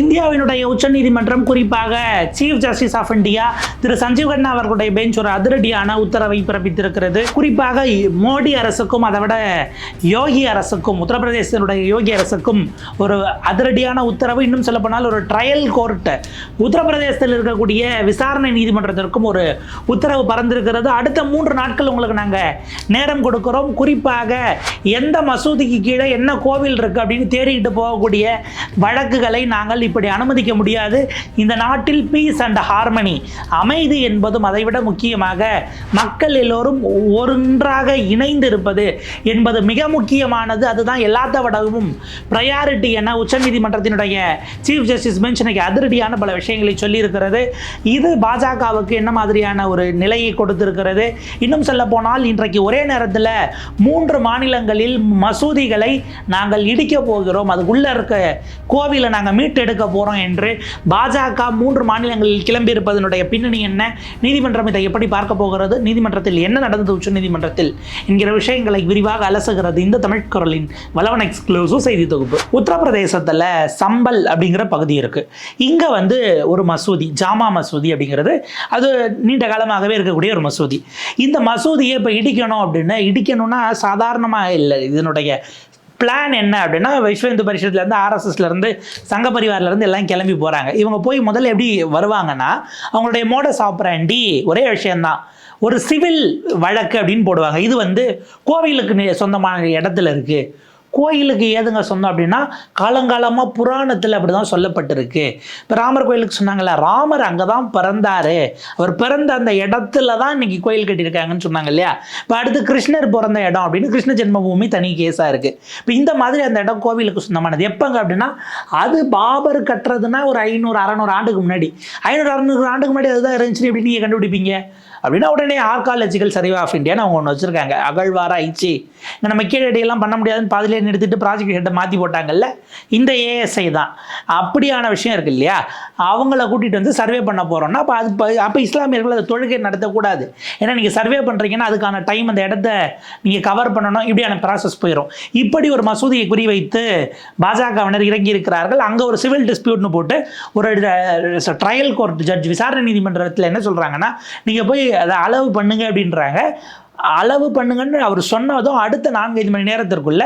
இந்தியாவினுடைய உச்சநீதிமன்றம் குறிப்பாக சீஃப் ஜஸ்டிஸ் ஆஃப் இந்தியா திரு சஞ்சீவ் கண்ணா அவர்களுடைய பெஞ்ச் ஒரு அதிரடியான உத்தரவை பிறப்பித்திருக்கிறது. குறிப்பாக மோடி அரசுக்கும் அதை விட யோகி அரசுக்கும் உத்தரப்பிரதேசத்தினுடைய யோகி அரசுக்கும் ஒரு அதிரடியான உத்தரவு. இன்னும் சொல்லப்போனால் ஒரு ட்ரையல் கோர்ட் உத்தரப்பிரதேசத்தில் இருக்கக்கூடிய விசாரணை நீதிமன்றத்திற்கும் ஒரு உத்தரவு பறந்திருக்கிறது. அடுத்த மூன்று நாட்கள் உங்களுக்கு நாங்கள் நேரம் கொடுக்கிறோம். குறிப்பாக எந்த மசூதிக்கு கீழே என்ன கோவில் இருக்குது அப்படின்னு தேடிக்கிட்டு போகக்கூடிய வழக்குகளை நாங்கள் இப்படி அனுமதிக்க முடியாது. இந்த நாட்டில் பீஸ் அண்ட் ஹார்மனி அமைதி என்பதும் அதைவிட முக்கியமாக மக்கள் எல்லோரும் ஒன்றாக இணைந்து இருப்பது என்பது மிக முக்கியமானது. அதுதான் எல்லாத்த விடவும் ப்ரையாரிட்டி என உச்சநீதிமன்றத்தினுடைய சீஃப் ஜஸ்டிஸ் பெஞ்ச் இன்னைக்கு அதிரடியான பல விஷயங்களை சொல்லியிருக்கிறது. இது பாஜகவுக்கு என்ன மாதிரியான ஒரு நிலையை கொடுத்திருக்கிறது? இன்னும் சொல்ல போனால் இன்றைக்கு ஒரே நேரத்தில் மூன்று மாநிலங்களில் மசூதிகளை நாங்கள் இடிக்க போகிறோம். அதுக்குள்ள இருக்க கோவிலை நாங்கள் எடுக்க போகிறோம் என்று பாஜக மூன்று மாநிலங்களில் கிளம்பியிருப்பதனுடைய பின்னணி என்ன? நீதிமன்றம் இதை எப்படி பார்க்க போகிறது? நீதிமன்றத்தில் என்ன நடந்தது? உச்ச நீதிமன்றத்தில் என்கிற விஷயங்களை விரிவாக அலசுகிறது இந்த தமிழ் குரலின் வளவன் எக்ஸ்க்ளூசிவ் செய்தி தொகுப்பு. உத்தரப்பிரதேசத்தில் சம்பல் அப்படிங்கிற பகுதி இருக்கு. இங்கே வந்து ஒரு மசூதி ஜாமா மசூதி அப்படிங்கிறது. அது நீண்ட காலமாகவே இருக்கக்கூடிய ஒரு மசூதி. இந்த மசூதியை இப்போ இடிக்கணும் அப்படின்னு இடிக்கணும்னா சாதாரணமாக இல்லை. இதனுடைய பிளான் என்ன அப்படின்னா விஸ்வ இந்து பரிஷத்துலேருந்து ஆர்எஸ்எஸ்லேருந்து சங்க பரிவாரிலேருந்து எல்லாம் கிளம்பி போகிறாங்க இவங்க போய் முதல்ல எப்படி வருவாங்கன்னா அவங்களுடைய மோடஸ் ஆப்ராண்டி ஒரே விஷயந்தான் ஒரு சிவில் வழக்கு அப்படின்னு போடுவாங்க. இது வந்து கோவிலுக்கு சொந்தமான இடத்துல இருக்குது கோயிலுக்கு ஏதுங்க சொன்னோம் அப்படின்னா காலங்காலமாக புராணத்தில் அப்படி தான் சொல்லப்பட்டிருக்கு. இப்போ ராமர் கோயிலுக்கு சொன்னாங்கல்ல ராமர் அங்கே தான் பிறந்தார். அவர் பிறந்த அந்த இடத்துல தான் இன்னைக்கு கோயில் கட்டியிருக்காங்கன்னு சொன்னாங்க இல்லையா? இப்போ அடுத்து கிருஷ்ணர் பிறந்த இடம் அப்படின்னு கிருஷ்ண ஜென்மபூமி தனி கேஸாக இருக்குது இப்போ இந்த மாதிரி அந்த இடம் கோவிலுக்கு சொந்தமானது. எப்போங்க அப்படின்னா அது பாபர் கட்டுறதுன்னா ஒரு ஐநூறு அறநூறு ஆண்டுக்கு முன்னாடி. ஐநூறு அறநூறு ஆண்டுக்கு முன்னாடி அதுதான் இருந்துச்சு. எப்படி நீங்கள் கண்டுபிடிப்பீங்க? அப்படின்னா உடனே ஆர்காலஜிக்கல் சர்வே ஆஃப் இந்தியான்னு அவங்க ஒன்று வச்சுருக்காங்க. அகழ்வார ஐச்சி. இங்கே நம்ம கீழடியெல்லாம் பண்ண முடியாதுன்னு பாதிலே நிறுத்திட்டு ப்ராஜெக்ட் ஹெட்டை மாற்றி போட்டாங்கல்ல? இந்த ஏஎஸ்ஐ தான். அப்படியான விஷயம் இருக்கு இல்லையா? அவங்கள கூட்டிகிட்டு வந்து சர்வே பண்ண போகிறோம்னா அப்போ அது இப்போ அப்போ இஸ்லாமியர்கள் அதை தொழுகை நடத்தக்கூடாது. ஏன்னா நீங்கள் சர்வே பண்ணுறீங்கன்னா அதுக்கான டைம் அந்த இடத்த நீங்கள் கவர் பண்ணணும். இப்படியான ப்ராசஸ் போயிடும் இப்படி ஒரு மசூதியை குறிவைத்து பாஜகவினர் இறங்கி இருக்கிறார்கள். அங்கே ஒரு சிவில் டிஸ்பியூட்னு போட்டு ஒரு ட்ரையல் கோர்ட் ஜட்ஜ் விசாரணை நீதிமன்றத்தில் என்ன சொல்கிறாங்கன்னா நீங்கள் போய் அதை அளவு பண்ணுங்க அப்படின்றாங்க. அளவு பண்ணுங்கன்னு அவர் சொன்னதும் அடுத்த நான்கைந்து மணி நேரத்திற்குள்ள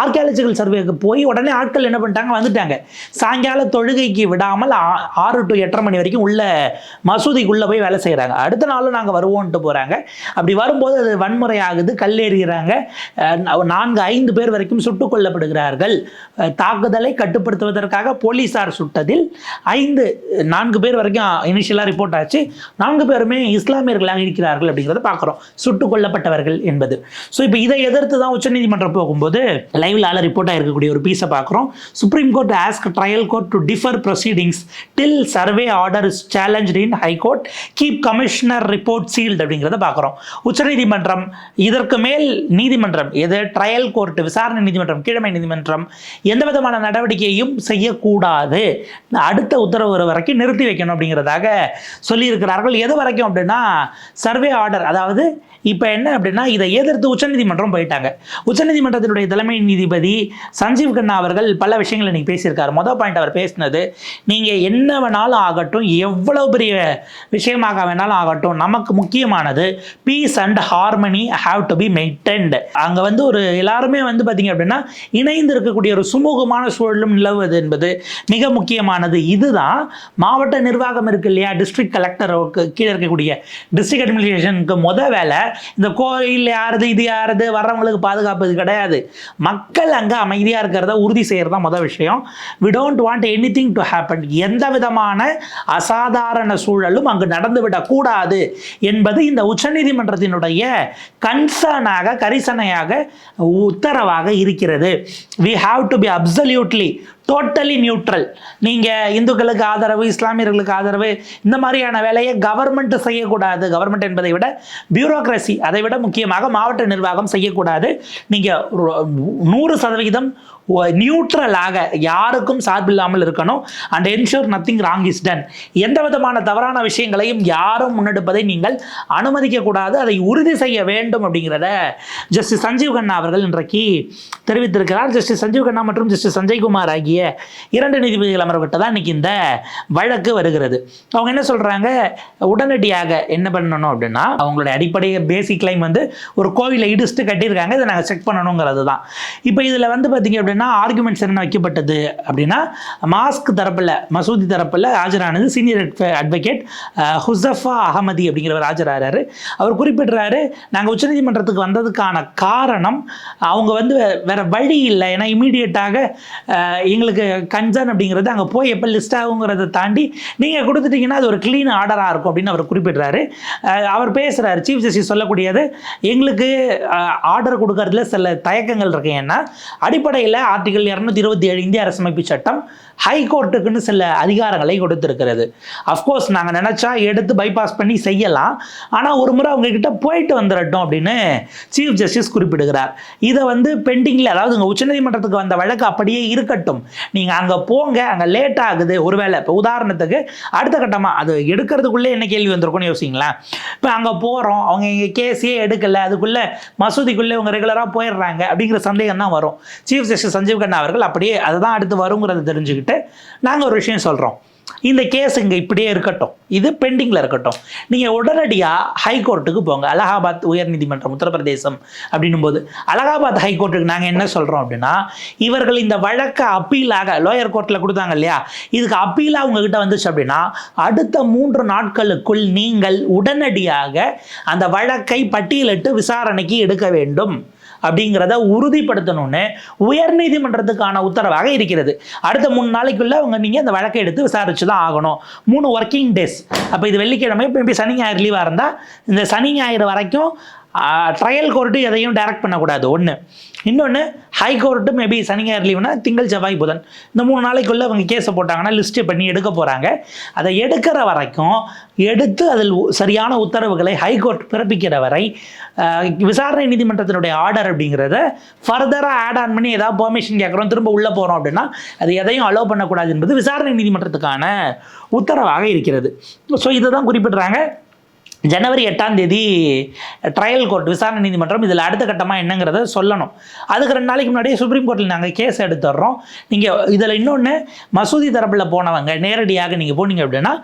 ஆர்கியாலஜிக்கல் சர்வேக்கு போய் உடனே ஆட்கள் என்ன பண்ணிட்டாங்க? வந்துட்டாங்க. சாயங்கால தொழுகைக்கு விடாமல் ஆறு டு எட்டரை மணி வரைக்கும் உள்ள மசூதிக்குள்ளே போய் வேலை செய்கிறாங்க அடுத்த நாளும் நாங்கள் வருவோன்ட்டு போகிறாங்க அப்படி வரும்போது அது வன்முறை ஆகுது கல்லெறிகிறாங்க நான்கு ஐந்து பேர் வரைக்கும் சுட்டுக் கொல்லப்படுகிறார்கள். தாக்குதலை கட்டுப்படுத்துவதற்காக போலீஸார் சுட்டதில் ஐந்து நான்கு பேர் வரைக்கும் இனிஷியலாக ரிப்போர்ட் ஆச்சு. நான்கு பேருமே இஸ்லாமியர்களாக இருக்கிறார்கள் அப்படிங்கிறத பார்க்குறோம் சுட்டுக் கொல்லப்பட்டவர்கள் என்பது. ஸோ இப்போ இதை எதிர்த்து தான் உச்சநீதிமன்றம் போகும்போது லைவ்ல ஆல ரிப்போர்ட் ஆயிருக்கக்கூடிய ஒரு பீஸை பார்க்குறோம். Supreme court ask trial court to defer proceedings till survey order is challenge in high court keep commissioner report sealed அப்படிங்கிறத பார்க்குறோம். உச்சநீதிமன்றம் இதற்கு மேல் நீதிமன்றம் எது? ட்ரையல் கோர்ட் விசாரணை நீதிமன்றம் கீழமை நீதிமன்றம் எந்த விதமான நடவடிக்கையும் செய்யக்கூடாது. அடுத்த உத்தரவு வரைக்கும் நிறுத்தி வைக்கணும் அப்படிங்கிறதாக சொல்லியிருக்கிறார்கள். எது வரைக்கும் அப்படின்னா சர்வே ஆர்டர் அதாவது இப்போ என்ன அப்படின்னா இதை எதிர்த்து உச்சநீதிமன்றம் போயிட்டாங்க. உச்சநீதிமன்றத்தினுடைய தலைமை நீதிபதி சஞ்சீவ் கண்ணா அவர்கள் பல விஷயங்கள் இன்னைக்கு பேசியிருக்காரு. மொதல் பாயிண்ட் அவர் பேசினது நீங்கள் என்ன வேணாலும் ஆகட்டும் எவ்வளவு பெரிய விஷயமாக வேணாலும் ஆகட்டும் நமக்கு முக்கியமானது peace and harmony have to be maintained அங்கே வந்து ஒரு எல்லாருமே வந்து பார்த்தீங்க அப்படின்னா இணைந்து இருக்கக்கூடிய ஒரு சுமூகமான சூழலும் நிலவுவது என்பது மிக முக்கியமானது. இதுதான் மாவட்ட நிர்வாகம் இருக்கு இல்லையா? டிஸ்ட்ரிக்ட் கலெக்டருக்கு கீழே இருக்கக்கூடிய டிஸ்ட்ரிக்ட் அட்மினிஸ்ட்ரேஷனுக்கு முத வேலை இந்த கோயில் யாருது இது யாருது வர்றவங்களுக்கு பாதுகாப்பு இது கிடையாது. மக்கள் அங்கே அமைதியாக இருக்கிறத உறுதி செய்கிறது தான் முதல் விஷயம். We don't want anything to happen எந்த விதமான அசாதாரண சூழலும் அங்கு நடந்துவிடக்கூடாது என்பது இந்த உச்சநீதிமன்றத்தினுடைய கன்சர்னாக கரிசனையாக உத்தரவாக இருக்கிறது. We have to be absolutely totally neutral நீங்கள் இந்துக்களுக்கு ஆதரவு இஸ்லாமியர்களுக்கு ஆதரவு இந்த மாதிரியான வேலையை கவர்மெண்ட் செய்யக்கூடாது. கவர்மெண்ட் என்பதை விட பியூரோக்ரஸி அதை விட முக்கியமாக மாவட்ட நிர்வாகம் செய்யக்கூடாது. நீங்கள் நூறு சதவிகிதம் நியூட்ரலாக யாருக்கும் சார்பில்லாமல் இருக்கணும். And ensure nothing wrong is done எந்த விதமான தவறான விஷயங்களையும் யாரும் முன்னெடுப்பதை நீங்கள் அனுமதிக்கக்கூடாது அதை உறுதி செய்ய வேண்டும் அப்படிங்கிறத ஜஸ்டிஸ் சஞ்சீவ் கண்ணா அவர்கள் இன்றைக்கு தெரிவித்திருக்கிறார். ஜஸ்டிஸ் சஞ்சீவ் கண்ணா மற்றும் ஜஸ்டிஸ் சஞ்சய்குமார் ஆகிய இரண்டு நீதிபதிகள் அமர்வுகிட்ட தான் இன்னைக்கு இந்த வழக்கு வருகிறது. அவங்க என்ன சொல்கிறாங்க உடனடியாக என்ன பண்ணணும் அப்படின்னா அவங்களுடைய அடிப்படை பேசிக் லைம் வந்து ஒரு கோவிலை இடிச்சுட்டு கட்டியிருக்காங்க. இதை நாங்கள் செக் பண்ணணுங்கிறது தான் இப்போ இதில் வந்து பார்த்தீங்க அப்படின்னா ஆர்குமெண்ட்ஸ் என்ன வைக்கப்பட்டது அப்படின்னா மாஸ்க் தரப்பில் மசூதி தரப்பில் ஆஜரானது சீனியர் அட்வொகேட் ஹுசஃபா அகமதி அப்படிங்கிறவர் ஆஜராகிறாரு அவர் குறிப்பிடுறாரு நாங்கள் உச்சநீதிமன்றத்துக்கு வந்ததுக்கான காரணம் அவங்க வந்து வே- வழி இல்லை. ஏன்னா இமீடியட்டாக எங்களுக்கு கன்சர்ன் அப்படிங்கிறது அங்கே போய் எப்போ லிஸ்ட் ஆகுங்கிறத தாண்டி நீங்கள் கொடுத்துட்டீங்கன்னா அது ஒரு க்ளீன் ஆர்டராக இருக்கும் அப்படின்னு அவர் குறிப்பிடுறாரு. அவர் பேசுகிறார் சீஃப் ஜஸ்டிஸ் சொல்லக்கூடியது எங்களுக்கு ஆர்டர் கொடுக்கறதுல சில தயக்கங்கள் இருக்கு. ஏன்னா அடிப்படையில் ஆர்டிகல் இரநூத்தி இருபத்தி ஏழு இந்திய அரசமைப்பு சட்டம் ஹை கோர்ட்டுக்குன்னு சில அதிகாரங்களை கொடுத்துருக்கிறது. அஃப்கோர்ஸ் நாங்கள் நினச்சா எடுத்து பைபாஸ் பண்ணி செய்யலாம். ஆனால் ஒரு முறை அவங்கக்கிட்ட போயிட்டு வந்துடட்டும் அப்படின்னு சீஃப் ஜஸ்டிஸ் குறிப்பிடுகிறார். இதை வந்து பெண்டிங்கில் அதாவது உங்கள் உச்சநீதிமன்றத்துக்கு வந்த வழக்கு அப்படியே இருக்கட்டும். நீங்கள் அங்கே போங்க அங்கே லேட் ஆகுது. ஒருவேளை இப்போ உதாரணத்துக்கு அடுத்த கட்டமாக அது எடுக்கிறதுக்குள்ளே என்ன கேள்வி வந்திருக்கும்னு யோசிங்களேன். இப்போ அங்கே போகிறோம் அவங்க இங்கே கேஸே எடுக்கலை அதுக்குள்ளே மசூதிக்குள்ளே இவங்க ரெகுலராக போயிடுறாங்க அப்படிங்கிற சந்தேகம் தான் வரும். சீஃப் ஜஸ்டிஸ் சஞ்சீவ் கண்ணா அவர்கள் அப்படியே அதுதான் அடுத்து வருங்கிறத தெரிஞ்சுக்கிட்டு நாங்கள் ஒரு விஷயம் சொல்கிறோம் இந்த கேஸ் இங்கே இப்படியே இருக்கட்டும். இது பெண்டிங்கில் இருக்கட்டும். நீங்கள் உடனடியாக ஹைகோர்ட்டுக்கு போங்க. அலகாபாத் உயர்நீதிமன்றம் உத்தரப்பிரதேசம் அப்படின்னும் போது அலகாபாத் ஹைகோர்ட்டுக்கு நாங்கள் என்ன சொல்கிறோம் அப்படின்னா இவர்கள் இந்த வழக்கை அப்பீலாக லோயர் கோர்ட்டில் கொடுத்தாங்க இல்லையா? இதுக்கு அப்பீலாக உங்ககிட்ட வந்துச்சு அப்படின்னா அடுத்த மூன்று நாட்களுக்குள் நீங்கள் உடனடியாக அந்த வழக்கை பட்டியலிட்டு விசாரணைக்கு எடுக்க வேண்டும். அப்படிங்கிறத உறுதிப்படுத்தணும்னு உயர்நீதிமன்றத்துக்கான உத்தரவாக இருக்கிறது. அடுத்த மூணு நாளைக்குள்ளே அவங்க நீங்கள் அந்த வழக்கை எடுத்து விசாரிச்சு தான் ஆகணும். மூணு ஒர்க்கிங் டேஸ் அப்போ இது வெள்ளிக்கிழமை இப்போ சனி ஞாயிறு லீவாக இருந்தால் இந்த சனி ஞாயிறு வரைக்கும் ட்ரையல் கோர்ட்டு எதையும் டைரக்ட் பண்ணக்கூடாது. ஒன்று இன்னொன்று ஹைகோர்ட்டு மேபி சனி ஞாயிறு லீவுனா திங்கள் செவ்வாய் புதன். இந்த மூணு நாளைக்குள்ளே அவங்க கேஸை போட்டாங்கன்னா லிஸ்ட்டு பண்ணி எடுக்க போகிறாங்க அதை எடுக்கிற வரைக்கும் எடுத்து அதில் சரியான உத்தரவுகளை ஹைகோர்ட் பிறப்பிக்கிற வரை விசாரணை நீதிமன்றத்தினுடைய ஆர்டர் அப்படிங்கிறத ஃபர்தராக ஆட் ஆன் பண்ணி ஏதாவது பெர்மிஷன் கேட்குறோம் திரும்ப உள்ளே போகிறோம் அப்படின்னா அது எதையும் அலோவ் பண்ணக்கூடாது என்பது விசாரணை நீதிமன்றத்துக்கான உத்தரவாக இருக்கிறது. ஸோ இதை தான் குறிப்பிடுறாங்க. ஜனவரி எட்டாம் தேதி ட்ரையல் கோர்ட் விசாரணை நீதிமன்றம் இதில் அடுத்த கட்டமாக என்னங்கிறத சொல்லணும். அதுக்கு ரெண்டு நாளைக்கு முன்னாடியே சுப்ரீம் கோர்ட்டில் நாங்கள் கேஸ் எடுத்துடுறோம். நீங்கள் இதில் இன்னொன்று மசூதி தரப்பில் போனவங்க நேரடியாக நீங்கள் போனீங்க அப்படின்னா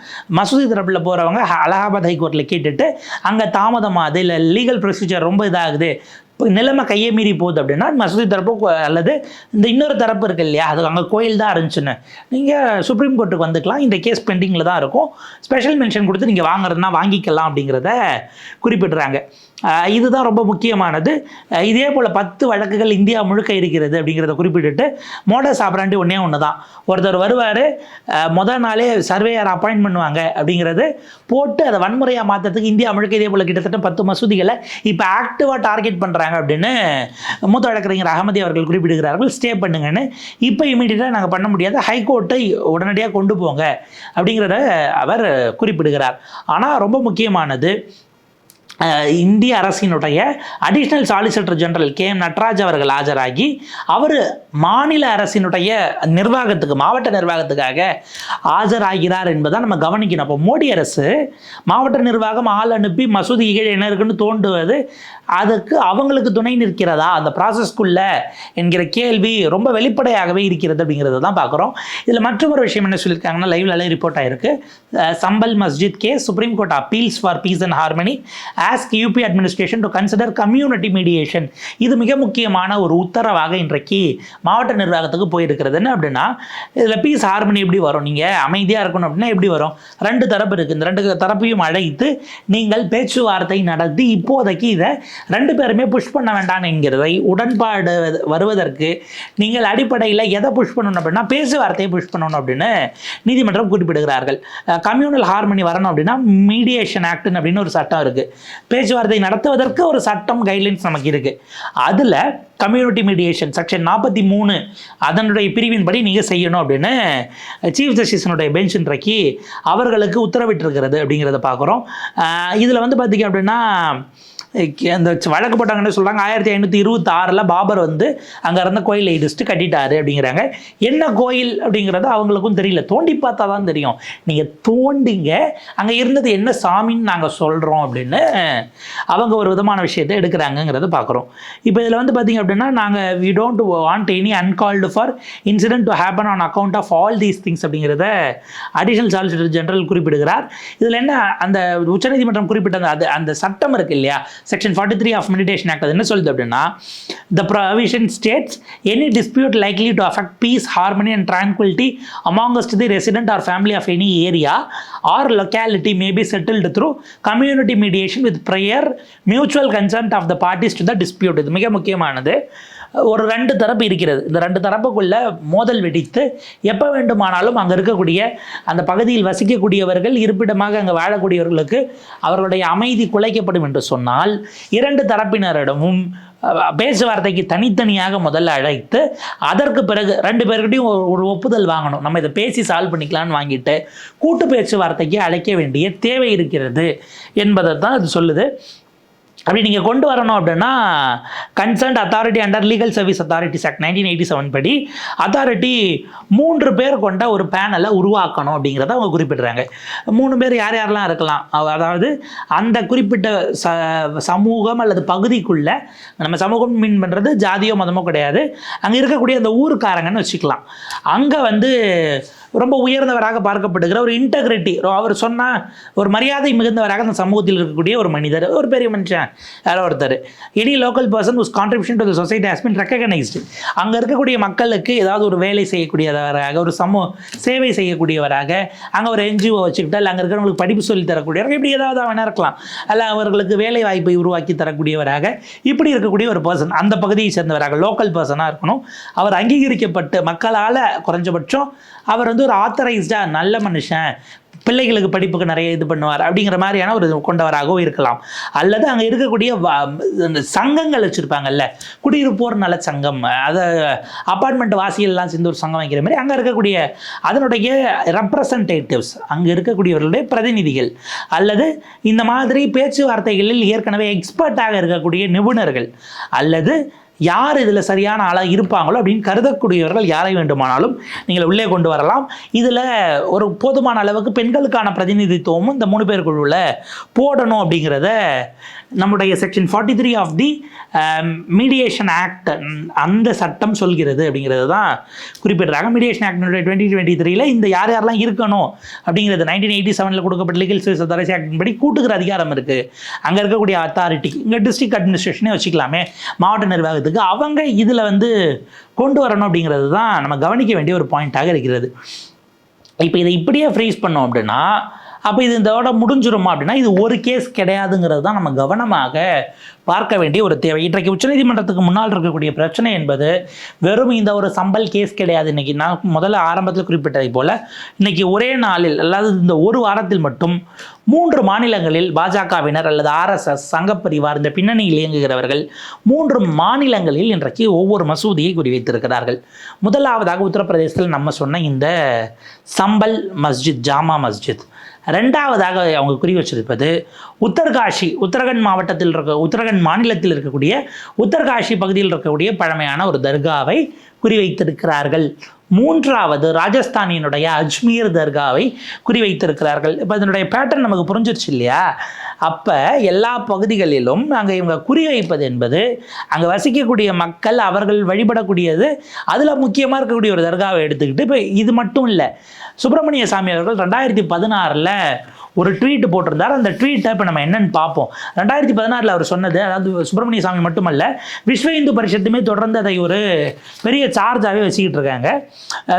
மசூதி தரப்பில் போகிறவங்க அலகாபாத் ஹைகோர்ட்டில் கேட்டுட்டு அங்கே தாமதமாகுது இல்லை லீகல் ப்ரொசீஜர் ரொம்ப இதாகுது. நிலைமை கையை மீறி போகுது அப்படின்னா மசூதி தரப்பு அல்லது இந்த இன்னொரு தரப்பு இருக்கு இல்லையா? அது அங்கே கோயில் தான் இருந்துச்சுன்னு. நீங்கள் சுப்ரீம் கோர்ட்டுக்கு வந்துக்கலாம். இந்த கேஸ் பெண்டிங்கில் தான் இருக்கும். ஸ்பெஷல் மென்ஷன் கொடுத்து நீங்கள் வாங்குறதுனா வாங்கிக்கலாம் அப்படிங்கிறத குறிப்பிடுறாங்க. இதுதான் ரொம்ப முக்கியமானது. இதே போல் பத்து வழக்குகள் இந்தியா முழுக்க இருக்கிறது அப்படிங்கிறத குறிப்பிட்டுட்டு மோடஸ் ஆப்ராண்டி ஒன்றே ஒன்று தான் ஒருத்தர் வருவார் முதல் நாளே சர்வேயர் அப்பாயின்ட் பண்ணுவாங்க அப்படிங்கிறது போட்டு அதை வன்முறையாக மாற்றுறதுக்கு இந்தியா முழுக்க இதே போல் கிட்டத்தட்ட பத்து மசூதிகளை இப்போ ஆக்டிவாக டார்கெட் பண்ணுறாங்க அப்படின்னு மூத்த வழக்கறிஞர் அகமதி அவர்கள் குறிப்பிடுகிறார்கள். ஸ்டே பண்ணுங்கன்னு. இப்போ இமீடியட்டாக நாங்கள் பண்ண முடியாது. ஹைகோர்ட்டை உடனடியாக கொண்டு போங்க அப்படிங்கிறத அவர் குறிப்பிடுகிறார். ஆனால் ரொம்ப முக்கியமானது இந்திய அரசினுடைய additional solicitor general K. M. Nataraj அவர்கள் ஆஜராகி அவர் மாநில அரசினுடைய நிர்வாகத்துக்கு மாவட்ட நிர்வாகத்துக்காக ஆஜராகிறார் என்பதை நம்ம கவனிக்கணும். அப்போ மோடி அரசு மாவட்ட நிர்வாகம் ஆள் அனுப்பி மசூதி கீழே என்ன இருக்குன்னு தோண்டுவது அதுக்கு அவங்களுக்கு துணை நிற்கிறதா? அந்த ப்ராசஸ்க்குள்ள என்கிற கேள்வி ரொம்ப வெளிப்படையாகவே இருக்கிறது அப்படிங்கிறத தான் பார்க்குறோம். இதில் மற்றொரு விஷயம் என்ன சொல்லியிருக்காங்கன்னா லைவ்ல ரிப்போர்ட் ஆயிருக்கு. Sambhal Masjid K. Supreme court appeals for peace and harmony ask UP administration to consider community mediation இது மிக முக்கியமான ஒரு உத்தரவாக இன்றைக்கு மாவட்ட நிர்வாகத்துக்கு போயிருக்கிறது. என்ன அப்படின்னா இதில் பீஸ் ஹார்மனி எப்படி வரும்? நீங்கள் அமைதியாக இருக்கணும் அப்படின்னா எப்படி வரும்? ரெண்டு தரப்பு இருக்குது இந்த ரெண்டு தரப்பையும் அழைத்து நீங்கள் பேச்சுவார்த்தை நடத்தி இப்போதைக்கு இதை ரெண்டு பேருமே புஷ் பண்ண வேண்டாம் என்கிறதை உடன்பாடு வருவதற்கு நீங்கள் அடிப்படையில் எதை புஷ் பண்ணணும் அப்படின்னா பேச்சுவார்த்தையை புஷ் பண்ணணும் அப்படின்னு நீதிமன்றம் குறிப்பிடுகிறார்கள். கம்யூனல் ஹார்மனி வரணும் அப்படின்னா மீடியேஷன் ஆக்ட்னு அப்படின்னு ஒரு சட்டம் இருக்குது பேச்சுவார்த்தை நடத்துவதற்கு ஒரு சட்டம் கைட்லைன்ஸ் நமக்கு இருக்குது அதில் கம்யூனிட்டி மீடியேஷன் செக்ஷன் நாற்பத்தி மூணு அதனுடைய பிரிவின்படி நீங்கள் செய்யணும் அப்படின்னு சீஃப் ஜஸ்டிஸினுடைய பெஞ்ச் இன்றைக்கு அவர்களுக்கு உத்தரவிட்டிருக்கிறது அப்படிங்கிறத பார்க்குறோம். இதில் வந்து பார்த்தீங்க அப்படின்னா அந்த வழக்கு போட்டாங்கன்னு சொல்கிறாங்க ஆயிரத்தி ஐநூற்றி இருபத்தாறில் பாபர் வந்து அங்கே இருந்த கோயிலை இடிச்சுட்டு கட்டிட்டாரு அப்படிங்கிறாங்க. என்ன கோயில் அப்படிங்கிறது அவங்களுக்கும் தெரியல. தோண்டி பார்த்தா தான் தெரியும். நீங்கள் தோண்டிங்க அங்கே இருந்தது என்ன சாமின்னு நாங்கள் சொல்கிறோம் அப்படின்னு அவங்க ஒரு விதமான விஷயத்தை எடுக்கிறாங்கங்கிறத பார்க்குறோம் இப்போ இதில் வந்து பார்த்திங்க அப்படின்னா நாங்கள் we don't want any uncalled for incident to happen on account of all these things அப்படிங்கிறத அடிஷனல் சாலிசிட்டர் ஜெனரல் குறிப்பிடுகிறார். இதில் என்ன அந்த உச்சநீதிமன்றம் குறிப்பிட்ட அந்த அது அந்த சட்டம் இருக்கு இல்லையா? Section forty three of meditation act அது என்ன சொல்லுது அப்படின்னா the provision states any dispute likely to affect peace harmony and tranquility amongst the resident or family of any area or locality may be settled through community mediation with prayer mutual consent of the parties to the dispute இது மிக முக்கியமானது. ஒரு ரெண்டு தரப்பு இருக்கிறது. இந்த ரெண்டு தரப்புக்குள்ள மோதல் வெடித்து எப்போ வேண்டுமானாலும் அங்கே இருக்கக்கூடிய அந்த பகுதியில் வசிக்கக்கூடியவர்கள் இருப்பிடமாக அங்கே வாழக்கூடியவர்களுக்கு அவர்களுடைய அமைதி குலைக்கப்படும் என்று சொன்னால் இரண்டு தரப்பினரிடமும் பேச்சுவார்த்தைக்கு தனித்தனியாக முதல்ல அழைத்து அதற்கு பிறகு ரெண்டு பேர்கிட்டையும் ஒரு ஒரு ஒப்புதல் வாங்கணும். நம்ம இதை பேசி சால்வ் பண்ணிக்கலாம்னு வாங்கிட்டு கூட்டு பேச்சுவார்த்தைக்கு அழைக்க வேண்டிய தேவை இருக்கிறது என்பதை தான் அது சொல்லுது. அப்படி நீங்கள் கொண்டு வரணும் அப்படின்னா concerned authority under legal service authorities act nineteen eighty seven படி அத்தாரிட்டி மூன்று பேர் கொண்ட ஒரு பேனலை உருவாக்கணும் அப்படிங்கிறத அவங்க குறிப்பிடுறாங்க. மூணு பேர் யார் யாரெல்லாம் இருக்கலாம்? அதாவது அந்த குறிப்பிட்ட ச சமூகம் அல்லது பகுதிக்குள்ள நம்ம சமூகம் மீன் பண்ணுறது ஜாதியோ மதமோ கிடையாது. அங்கே இருக்கக்கூடிய அந்த ஊருக்காரங்கன்னு வச்சுக்கலாம். அங்கே வந்து ரொம்ப உயர்ந்தவராக பார்க்கப்படுகிற ஒரு இன்டெகிரிட்டி அவர் சொன்னால் ஒரு மரியாதை மிகுந்தவராக அந்த சமூகத்தில் இருக்கக்கூடிய ஒரு மனிதர் ஒரு பெரிய மனுஷன் யாரோ ஒருத்தர். Any local person whose contribution to the society has been recognised அங்கே இருக்கக்கூடிய மக்களுக்கு ஏதாவது ஒரு வேலை செய்யக்கூடியவராக ஒரு சமூக சேவை செய்யக்கூடியவராக அங்கே ஒரு என்ஜிஓ வச்சுக்கிட்டு இல்லை அங்கே இருக்கிறவங்களுக்கு படிப்பு சொல்லி தரக்கூடியவராக இப்படி ஏதாவது அவனாக இருக்கலாம். அல்ல அவர்களுக்கு வேலை வாய்ப்பை உருவாக்கி தரக்கூடியவராக இப்படி இருக்கக்கூடிய ஒரு பர்சன் அந்த பகுதியை சேர்ந்தவராக லோக்கல் பர்சனாக இருக்கணும். அவர் அங்கீகரிக்கப்பட்டு மக்களால் குறைஞ்சபட்சம் அவர் வந்து ஒரு ஆத்தரைஸ்டாக நல்ல மனுஷன் பிள்ளைகளுக்கு படிப்புக்கு நிறைய இது பண்ணுவார் அப்படிங்கிற மாதிரியான ஒரு கொண்டவராகவும் இருக்கலாம். அல்லது அங்கே இருக்கக்கூடிய சங்கங்கள் வச்சுருப்பாங்கல்ல குடியிருப்போர் நல சங்கம் அதை அப்பார்ட்மெண்ட் வாசிகள்லாம் சேர்ந்து ஒரு சங்கம் வைக்கிற மாதிரி அங்கே இருக்கக்கூடிய அதனுடைய ரெப்ரசன்டேட்டிவ்ஸ் அங்கே இருக்கக்கூடியவர்களுடைய பிரதிநிதிகள். அல்லது இந்த மாதிரி பேச்சுவார்த்தைகளில் ஏற்கனவே எக்ஸ்பர்ட்டாக இருக்கக்கூடிய நிபுணர்கள். அல்லது யார் இதில் சரியான ஆளாக இருப்பாங்களோ அப்படின்னு கருதக்கூடியவர்கள் யாரை வேண்டுமானாலும் நீங்கள் உள்ளே கொண்டு வரலாம். இதில் ஒரு போதுமான அளவுக்கு பெண்களுக்கான பிரதிநிதித்துவமும் இந்த மூணு பேருக்குள்ள போடணும் அப்படிங்கிறத நம்முடைய section forty three of the mediation act அந்த சட்டம் சொல்கிறது அப்படிங்கிறது தான் குறிப்பிடுறாங்க. மீடியேஷன் ஆக்ட் டுவெண்ட்டி டுவெண்ட்டி த்ரீல இந்த யார் யாரெல்லாம் இருக்கணும் அப்படிங்கிறது நைன்டீன் எயிட்டி செவனில் கொடுக்கப்பட்ட லீகல் சர்வீஸ் அத்தாரிட்டி ஆக்டின் படி கூட்டுகிற அதிகாரம் இருக்குது அங்கே இருக்கக்கூடிய அத்தாரிட்டி இங்கே டிஸ்ட்ரிக்ட் அட்மினிஸ்ட்ரேஷனே வச்சுக்கலாமே. மாவட்ட நிர்வாகத்துக்கு அவங்க இதில் வந்து கொண்டு வரணும் அப்படிங்கிறது தான் நம்ம கவனிக்க வேண்டிய ஒரு பாயிண்ட்டாக இருக்கிறது. இப்போ இதை இப்படியே ஃப்ரீஸ் பண்ணோம் அப்படின்னா அப்போ இது இதோட முடிஞ்சிருமா அப்படின்னா இது ஒரு கேஸ் கிடையாதுங்கிறது தான் நம்ம கவனமாக பார்க்க வேண்டிய ஒரு தேவை. இன்றைக்கு உச்சநீதிமன்றத்துக்கு முன்னால் இருக்கக்கூடிய பிரச்சனை என்பது வெறும் இந்த ஒரு சம்பல் கேஸ் கிடையாது. இன்னைக்கு நான் முதல்ல ஆரம்பத்தில் குறிப்பிட்டதை போல இன்னைக்கு ஒரே நாளில் அல்லாது இந்த ஒரு வாரத்தில் மட்டும் மூன்று மாநிலங்களில் பாஜகவினர் அல்லது ஆர்எஸ்எஸ் சங்கப்பரிவார் இந்த பின்னணியில் இயங்குகிறவர்கள் மூன்று மாநிலங்களில் இன்றைக்கு ஒவ்வொரு மசூதியை குறிவைத்திருக்கிறார்கள். முதலாவதாக உத்தரப்பிரதேசத்தில் நம்ம சொன்ன இந்த சம்பல் மஸ்ஜித் ஜாமா மஸ்ஜித். ரெண்டாவதாக அவங்க குறி வச்சிருப்பது உத்தர்காஷி உத்தரகண்ட் மாவட்டத்தில் இருக்க உத்தரகண்ட் மாநிலத்தில் இருக்கக்கூடிய உத்தர்காஷி பகுதியில் இருக்கக்கூடிய பழமையான ஒரு தர்காவை குறிவைத்திருக்கிறார்கள் மூன்றாவது ராஜஸ்தானியினுடைய அஜ்மீர் தர்காவை குறிவைத்திருக்கிறார்கள். இப்போ இதனுடைய பேட்டர்ன் நமக்கு புரிஞ்சிருச்சு இல்லையா? அப்போ எல்லா பகுதிகளிலும் அங்கே இவங்க குறிவைப்பது என்பது அங்கே வசிக்கக்கூடிய மக்கள் அவர்கள் வழிபடக்கூடியது அதில் முக்கியமாக இருக்கக்கூடிய ஒரு தர்காவை எடுத்துக்கிட்டு இப்போ இது மட்டும் இல்லை சுப்பிரமணிய சாமி அவர்கள் ரெண்டாயிரத்தி பதினாறில் ஒரு ட்வீட் போட்டிருந்தார். அந்த ட்வீட்டை இப்போ நம்ம என்னன்னு பார்ப்போம். ரெண்டாயிரத்தி பதினாறில் அவர் சொன்னது அதாவது சுப்பிரமணிய சாமி மட்டுமல்ல விஸ்வ இந்து பரிஷத்துமே தொடர்ந்து அதை ஒரு பெரிய சார்ஜாகவே வச்சுக்கிட்டு இருக்காங்க.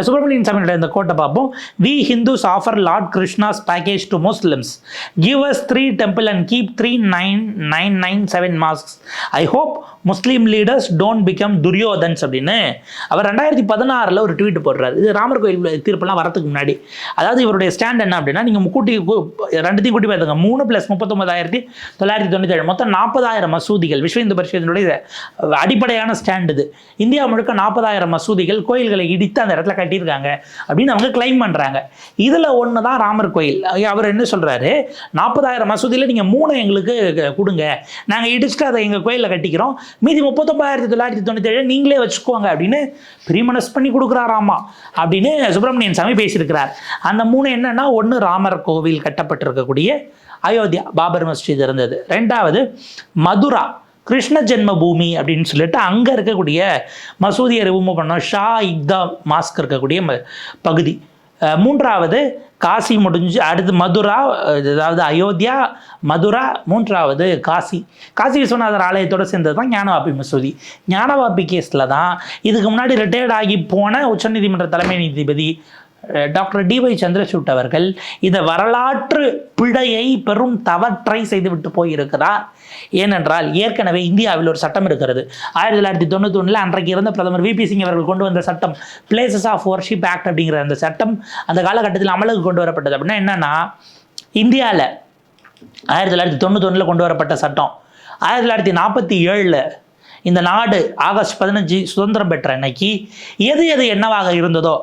சுப்பிரமணியன் சாமியோட இந்த கோட்டை பார்ப்போம். We Hindus offer lord Krishna's package to Muslims give us three temple and keep three nine nine nine seven mosques I hope Muslim leaders don't become Duryodhans அப்படின்னு அவர் ரெண்டாயிரத்தி பதினாறில் ஒரு ட்வீட் போடுறாரு. இது ராமர் கோயில் தீர்ப்பெல்லாம் வரதுக்கு முன்னாடி. அதாவது இவருடைய ஸ்டாண்ட் என்ன அப்படின்னா நீங்கள் கூட்டி ரெண்டுத்தையும் கூட்டி பார்த்துங்க மூணு ப்ளஸ் முப்பத்தொம்பதாயிரத்தி தொள்ளாயிரத்தி தொண்ணூற்றி மொத்தம் நாற்பதாயிரம் மசூதிகள். விஸ்வ இந்து பரிஷத்தினுடைய அடிப்படையான ஸ்டாண்ட் இது. இந்தியா முழுக்க நாற்பதாயிரம் மசூதிகள் கோயில்களை இடித்து அந்த இடத்துல கட்டியிருக்காங்க. அப்படின்னு அவங்க கிளைம் பண்ணுறாங்க இதில் ஒன்று தான் ராமர் கோயில். அவர் என்ன சொல்கிறாரு நாற்பதாயிரம் மசூதியில் நீங்கள் மூணு எங்களுக்கு கொடுங்க. நாங்கள் இடிச்சுட்டு அதை எங்கள் கோயிலில் கட்டிக்கிறோம். மீதி முப்பத்தொம்பதாயிரத்தி தொள்ளாயிரத்தி தொண்ணூற்றி ஏழு நீங்களே வச்சுக்கோங்க அப்படின்னு பிரிமனஸ் பண்ணி கொடுக்குறாராமா அப்படின்னு சுப்பிரமணியன் சாமி பேசியிருக்கிறார். அந்த மூணு என்னன்னா ஒன்று ராமர் கோவில் கட்டப்பட்டிருக்கக்கூடிய அயோத்தியா பாபர் மஸ்ஜித் இருந்தது. ரெண்டாவது மதுரா கிருஷ்ண ஜென்ம பூமி அப்படின்னு சொல்லிட்டு அங்கே இருக்கக்கூடிய மசூதியை ரிமூவ் பண்ணோம். ஷா இக்தா மாஸ்க் இருக்கக்கூடிய பகுதி. மூன்றாவது காசி முடிஞ்சு அடுத்து மதுரா அதாவது அயோத்தியா மதுரா மூன்றாவது காசி. காசி விஸ்வநாதர் ஆலயத்தோடு சேர்ந்தது தான் ஞானவாபி மசூதி. ஞானவாபி கேஸில் தான் இதுக்கு முன்னாடி ரிட்டையர்ட் ஆகி போன உச்சநீதிமன்ற தலைமை நீதிபதி டாக்டர் டாக்டர் டிஒய் சந்திரசூட் அவர்கள் இந்த வரலாற்று பிழையை பெரும் தவற்றை செய்துவிட்டு போயிருக்கிறார். ஏனென்றால் ஏற்கனவே இந்தியாவில் ஒரு சட்டம் இருக்கிறது. ஆயிரத்தி தொள்ளாயிரத்தி தொண்ணூற்றி ஒன்றில் அன்றைக்கு இருந்த பிரதமர் விபி சிங் அவர்கள் கொண்டு வந்த சட்டம் பிளேசஸ் ஆஃப் ஒர்ஷிப் ஆக்ட் அப்படிங்கிற அந்த சட்டம் அந்த காலகட்டத்தில் அமலுக்கு கொண்டு வரப்பட்டது. அப்படின்னா என்னன்னா இந்தியாவில் ஆயிரத்தி தொள்ளாயிரத்தி தொண்ணூத்தொன்னில் கொண்டு வரப்பட்ட சட்டம். ஆயிரத்தி தொள்ளாயிரத்தி நாற்பத்தி ஏழில் இந்த நாடு ஆகஸ்ட் பதினஞ்சு சுதந்திரம் பெற்ற அன்னைக்கு எது எது என்னவாக இருந்ததோ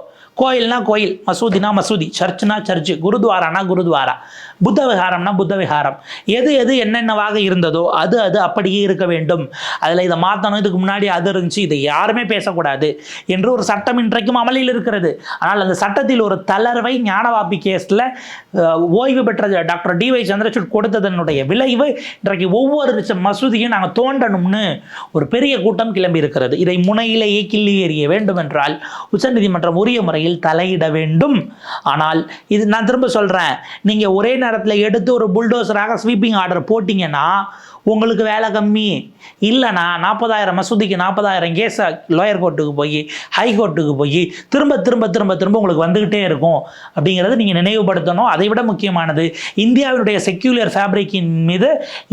கோயில்னா கோயில் மசூதினா மசூதி சர்ச்னா சர்ச்சு குருத்வாரானா குருத்வாரா. புத்த விகாரம்னா புத்த விகாரம் எது எது என்னென்னவாக இருந்ததோ அது அது அப்படியே இருக்க வேண்டும். அதில் இதை மாற்றணும் இதுக்கு முன்னாடி அது இருந்துச்சு இதை யாருமே பேசக்கூடாது என்று ஒரு சட்டம் இன்றைக்கும் அமலில் இருக்கிறது. ஆனால் அந்த சட்டத்தில் ஒரு தளர்வை ஞானவாப்பி கேஸில் ஓய்வு பெற்ற டாக்டர் டிஒய் சந்திரசூட் கொடுத்ததனுடைய விளைவு இன்றைக்கு ஒவ்வொரு மசூதியும் நாங்கள் தோண்டணும்னு ஒரு பெரிய கூட்டம் கிளம்பி இருக்கிறது இதை முனையிலேயே கிள்ளி எறிய வேண்டும் என்றால் உச்சநீதிமன்றம் உரிய முறையில் தலையிட வேண்டும். ஆனால் இது நான் திரும்ப சொல்கிறேன் நீங்கள் ஒரே நேரத்தில் எடுத்து ஒரு புல்டோசராக ஸ்வீப்பிங் ஆர்டர் போட்டிங்கன்னா உங்களுக்கு வேலை கம்மி. இல்லைனா நாற்பதாயிரம் மசூதிக்கு நாற்பதாயிரம் கேஸை லோயர் கோர்ட்டுக்கு போய் ஹை கோர்ட்டுக்கு போய் திரும்ப திரும்ப திரும்ப திரும்ப உங்களுக்கு வந்துக்கிட்டே இருக்கும். அப்படிங்கிறத நீங்கள் நினைவுபடுத்தணும். அதை விட முக்கியமானது இந்தியாவினுடைய செக்யூலர் ஃபேப்ரிக்கின் மீது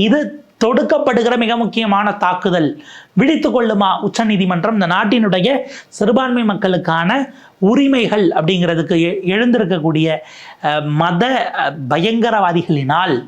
இது தொடுக்கப்படுகிற மிக முக்கியமான தாக்குதல். விழித்து கொள்ளுமா உச்சநீதிமன்றம் இந்த நாட்டினுடைய சிறுபான்மை மக்களுக்கான உரிமைகள் அப்படிங்கிறதுக்கு எ- எழுந்திருக்கக்கூடிய மத பயங்கரவாதிகளினால்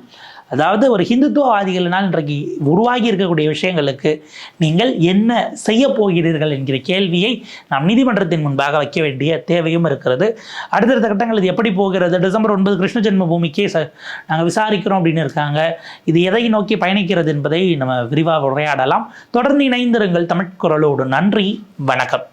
அதாவது ஒரு ஹிந்துத்துவவாதிகளினால் இன்றைக்கு உருவாகி இருக்கக்கூடிய விஷயங்களுக்கு நீங்கள் என்ன செய்ய போகிறீர்கள் என்கிற கேள்வியை நாம் நீதிமன்றத்தின் முன்பாக வைக்க வேண்டிய தேவையும் இருக்கிறது. அடுத்தடுத்த கட்டங்கள் இது எப்படி போகிறது? டிசம்பர் ஒன்பது கிருஷ்ண ஜென்ம பூமிக்கே ச நாங்கள் விசாரிக்கிறோம் அப்படின்னு இருக்காங்க. இது எதை நோக்கி பயணிக்கிறது என்பதை நம்ம விரிவாக உரையாடலாம். தொடர்ந்து இணைந்திருங்கள் தமிழ் குரலோடு. நன்றி. வணக்கம்.